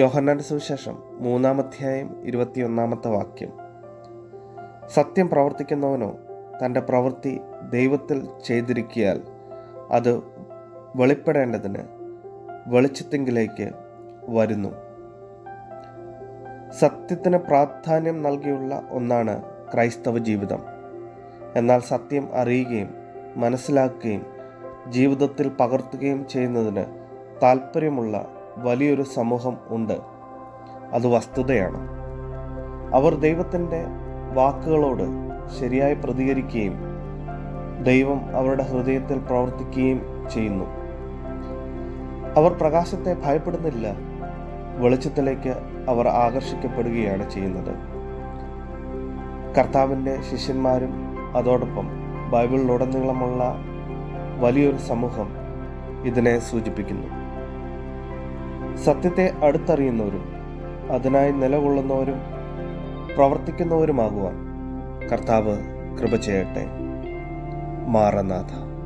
യോഹന്നാന്റെ സുവിശേഷം മൂന്നാമധ്യായം ഇരുപത്തിയൊന്നാമത്തെ വാക്യം. സത്യം പ്രവർത്തിക്കുന്നവനോ തന്റെ പ്രവൃത്തി ദൈവത്തിൽ ചെയ്തിരിക്കിയാൽ അത് വെളിപ്പെടേണ്ടതിന് വെളിച്ചത്തെങ്കിലേക്ക് വരുന്നു. സത്യത്തിന് പ്രാധാന്യം നൽകിയുള്ള ഒന്നാണ് ക്രൈസ്തവ ജീവിതം. എന്നാൽ സത്യം അറിയുകയും മനസ്സിലാക്കുകയും ജീവിതത്തിൽ പകർത്തുകയും ചെയ്യുന്നതിന് താല്പര്യമുള്ള വലിയൊരു സമൂഹം ഉണ്ട്. അത് വസ്തുതയാണ്. അവർ ദൈവത്തിന്റെ വാക്കുകളോട് ശരിയായി പ്രതികരിക്കുകയും ദൈവം അവരുടെ ഹൃദയത്തിൽ പ്രവർത്തിക്കുകയും ചെയ്യുന്നു. അവർ പ്രകാശത്തെ ഭയപ്പെടുന്നില്ല. വെളിച്ചത്തിലേക്ക് അവർ ആകർഷിക്കപ്പെടുകയാണ് ചെയ്യുന്നത്. കർത്താവിന്റെ ശിഷ്യന്മാരും അതോടൊപ്പം ബൈബിളിലുടനീളമുള്ള വലിയൊരു സമൂഹം ഇതിനെ സൂചിപ്പിക്കുന്നു. സത്യത്തെ അടുത്തറിയുന്നവരും അതിനായി നിലകൊള്ളുന്നവരും പ്രവർത്തിക്കുന്നവരുമാകുവാൻ കർത്താവ് കൃപ ചെയ്യട്ടെ. മാറനാഥ.